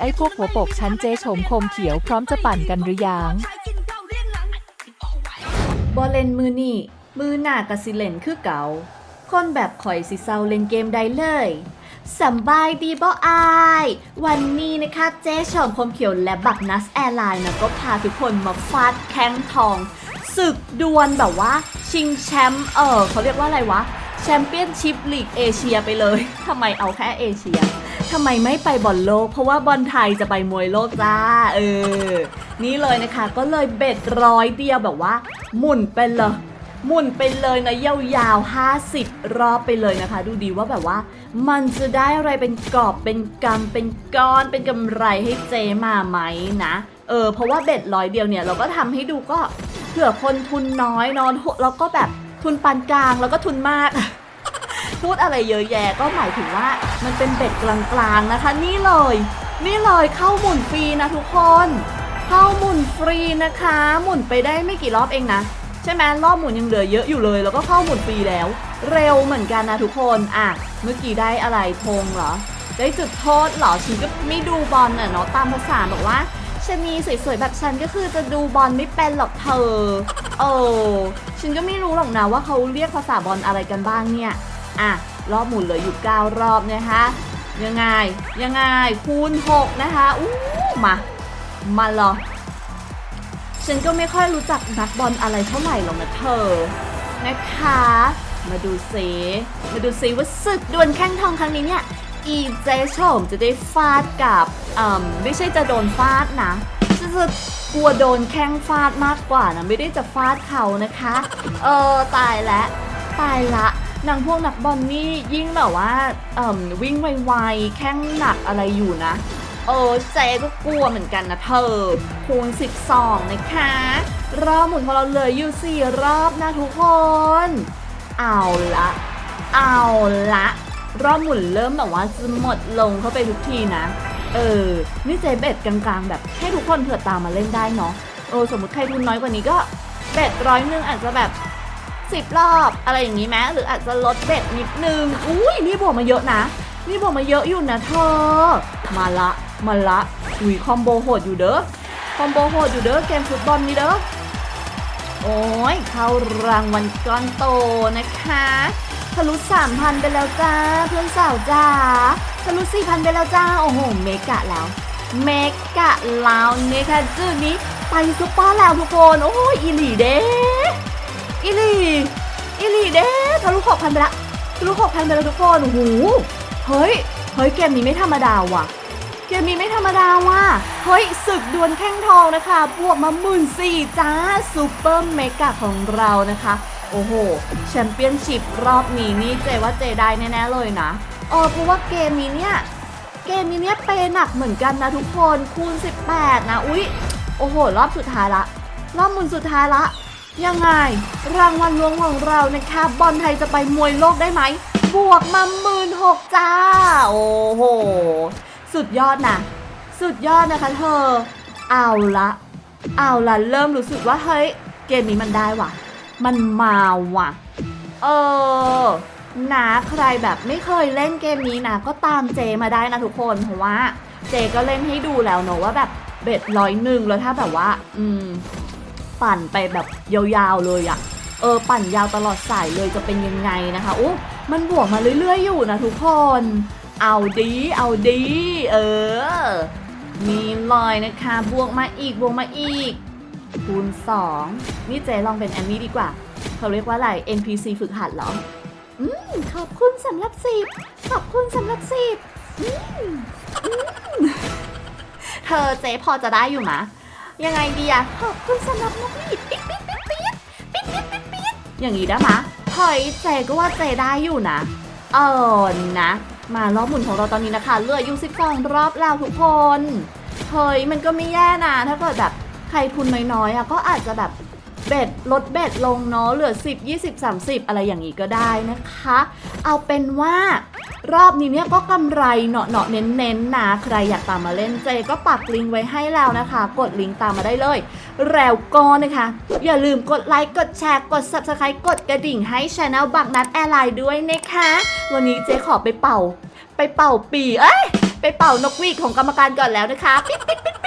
ไอ้พวกหัวโปกชั้นเจ๊โฉมคมเขียวพร้อมจะปั่นกันหรือยังบอเล่นมือนี่ มือหน้ากะสิเล่นคือเก่า คนแบบข่อยสิเซาเล่นเกมได้เลยสำบายดีบ่อาย วันนี้นะคะเจ๊ชมพรมเขียวและบักนัสแอร์ไลน์นะก็พาทุกคนมาฟาดแข้งทอง ศึกดวลแบบว่า ชิงแชมป์เออเขาเรียกว่าอะไรวะ แชมเปี้ยนชิพลีกเอเชียไปเลยทำไมเอาแค่เอเชีย ทำไมไม่ไปบอลโลก เพราะว่าบอลไทยจะไปมวยโลกจ้า เออ นี่เลยนะคะก็เลยเบ็ดร้อยเดียวแบบว่า หมุนไปเลยหมุนไปเลยนะยาวๆ 50 รอบไปเลยนะคะ ดูดีว่าแบบว่า มันจะได้อะไรเป็นกรอบเป็นกำเป็นก้อนเป็นกำไรให้เจมาไหมนะเออเพราะว่าเบ็ดร้อยเดียวเนี่ยเราก็ทำให้ดูก็เผื่อคนทุนน้อยนอนแล้วก็แบบทุนปานกลางแล้วก็ทุนมาก พูดอะไรเยอะแยะก็หมายถึงว่ามันเป็นเบ็ดกลางๆนะคะ นี่เลย นี่เลยเข้าหมุนฟรีนะทุกคน เข้าหมุนฟรีนะคะ หมุนไปได้ไม่กี่รอบเองนะใช่ไหมรอบหมุนยังเหลือเยอะอยู่เลย แล้วก็เข้าหมุนฟรีแล้ว เร็วเหมือนกันนะทุกคนอะเมื่อกี้ได้อะไรธงเหรอ ได้จุดโทษเหรอฉันก็ไม่ดูบอลน่ะเนาะตามภาษาบอกว่าชะนีสวยๆแบบฉันก็คือจะดูบอลไม่เป็นหรอกเธอ เออ ฉันก็ไม่รู้หรอกนะว่าเขาเรียกภาษาบอลอะไรกันบ้างเนี่ย อะ รอบหมุนเหลืออยู่ 9 รอบนะคะ ยังไง ยังไง คูณ 6 นะคะ อู้มา มาเหรอฉันก็ไม่ค่อยรู้จักนักบอลอะไรเท่าไหร่หรอกนะเธอ นะคะ มาดูซิมาดูซิว่าศึกดวลแข้งทองครั้งนี้เนี่ย อีเจโฉมจะได้ฟาดกับอืมไม่ใช่จะโดนฟาดนะจะจะกลัวโดนแข้งฟาดมากกว่านะ ไม่ได้จะฟาดเขานะคะ เออ ตายแล้ว ตายละ นางพวกนักบอลนี่ยิ่งแบบว่าเอ่มวิ่งไวๆแข้งหนักอะไรอยู่นะ เออเจก็กลัวเหมือนกันนะเธอคูณ12 นะคะ รอบหมุนของเราเลยอยู่ 4 รอบนะทุกคน เอาละ เอาละ รอบหมุนเริ่มแบบว่าจะหมดลงเข้าไปทุกทีนะ เออ นี่เจเบ็ดกลางๆ แบบให้ทุกคนเผื่อตามมาเล่นได้เนาะ เออ สมมติใครทุนน้อยกว่านี้ก็เบ็ดร้อยหนึงอาจจะแบบ สิบรอบอะไรอย่างนี้ไหมหรืออาจจะลดเบ็ดนิดนึง อุ้ยนี่บวกมาเยอะนะ นี่บวกมาเยอะอยู่นะเธอ มาละมาละอุ้ยคอมโบโหดอยู่เด้อ คอมโบโหดอยู่เด้อเกมฟุตบอลนี่เด้อ โอ้ยเข้ารางวัลก้อนโตนะคะทะลุ3,000 ไปแล้วจ้าเพื่อนสาวจ้าทะลุ4,000 ไปแล้วจ้าโอ้โหเมกะแล้วเมกะแล้วนะคะจื้อนี้ไปซุปเปอร์แล้วทุกคน โอ้ยอีหลีเด้ อีลีอีลีเด้ทะลุหกพันไปละทะลุหกพันไปแล้วทุกคนโอ้โหเฮ้ยเฮ้ยเกมนี้ไม่ธรรมดาว่ะ เกมนี้ไม่ธรรมดาว่ะเฮ้ยศึกดวลแข้งทองนะคะบวกมาหมื่นสี่จ้าซูเปอร์เมกะของเรานะคะโอ้โหแชมเปี้ยนชิพรอบนี้นี่เจว่าเจได้แน่ๆเลยนะเออเพราะว่าเกมนี้เนี่ยเกมนี้เนี่ยเปหนักเหมือนกันนะทุกคนคูณ 18 นะ อุ๊ย โอ้โห รอบสุดท้ายละ รอบหมุนสุดท้ายละ ยังไง รางวัลล้วงของเรานะคะบอลไทยจะไปมวยโลกได้ไหม บวกมาหมื่นหกจ้า โอ้โห สุดยอดนะ สุดยอดนะคะเธอ เอาละ เอาละเริ่มรู้สึกว่า เฮ้ย เกมนี้มันได้ว่ะ มันมาว่ะ เออนะใครแบบไม่เคยเล่นเกมนี้นะ ก็ตามเจมาได้นะทุกคน เพราะว่า เจก็เล่นให้ดูแล้วเนอะว่าแบบเบ็ดร้อยหนึ่งแล้วถ้าแบบว่า อืม ปั่นไปแบบยาวๆเลยอะเออปั่นยาวตลอดสายเลยจะเป็นยังไงนะคะโอ้มันบวกมาเรื่อยๆอยู่นะทุกคน เอาดีเอาดีเออ มีลอยนะคะบวกมาอีกบวกมาอีกคูณ2นี่เจลองเป็นแอนนี่ดีกว่า เขาเรียกว่าอะไร NPC ฝึกหัดเหรอ อืม ขอบคุณสำหรับสิบขอบคุณสำหรับสิบอืมอืมเธอเจ๊พอจะได้อยู่มะ ยังไงดีอะขอบคุณสำหรับนกหวีดปิ๊ดปิ๊ดปิ๊ดปิ๊ดปิ๊ดปิ๊ดปิ๊ดปิ๊ดอย่างนี้ได้มะเฮ้ยเจก็ว่าเจได้อยู่นะ เออนะ มารอบหมุนของเราตอนนี้นะคะ เหลืออยู่12รอบแล้วทุกคนเฮ้ยมันก็ไม่แย่นะ ถ้าเกิดแบบใครทุนน้อยๆอะก็อาจจะแบบ เบ็ดลดเบ็ดลงเนาะเหลือ 10 20 30 อะไรอย่างนี้ก็ได้นะคะ เอาเป็นว่ารอบนี้เนี่ยก็กำไรเนาะเนาะเน้นๆนะใครอยากตามมาเล่นเจก็ปักลิงก์ไว้ให้แล้วนะคะ กดลิงก์ตามมาได้เลย แล้วก็นะคะ อย่าลืมกดไลค์กดแชร์กด subscribe กดกระดิ่งให้ช anel บักนัดแอร์ไลน์ด้วยนะคะ วันนี้เจขอไปเป่า ไปเป่าปีเอ้ยไปเป่านกหวีดของกรรมการก่อนแล้วนะคะปิ๊ดปิ๊ดปิ๊ด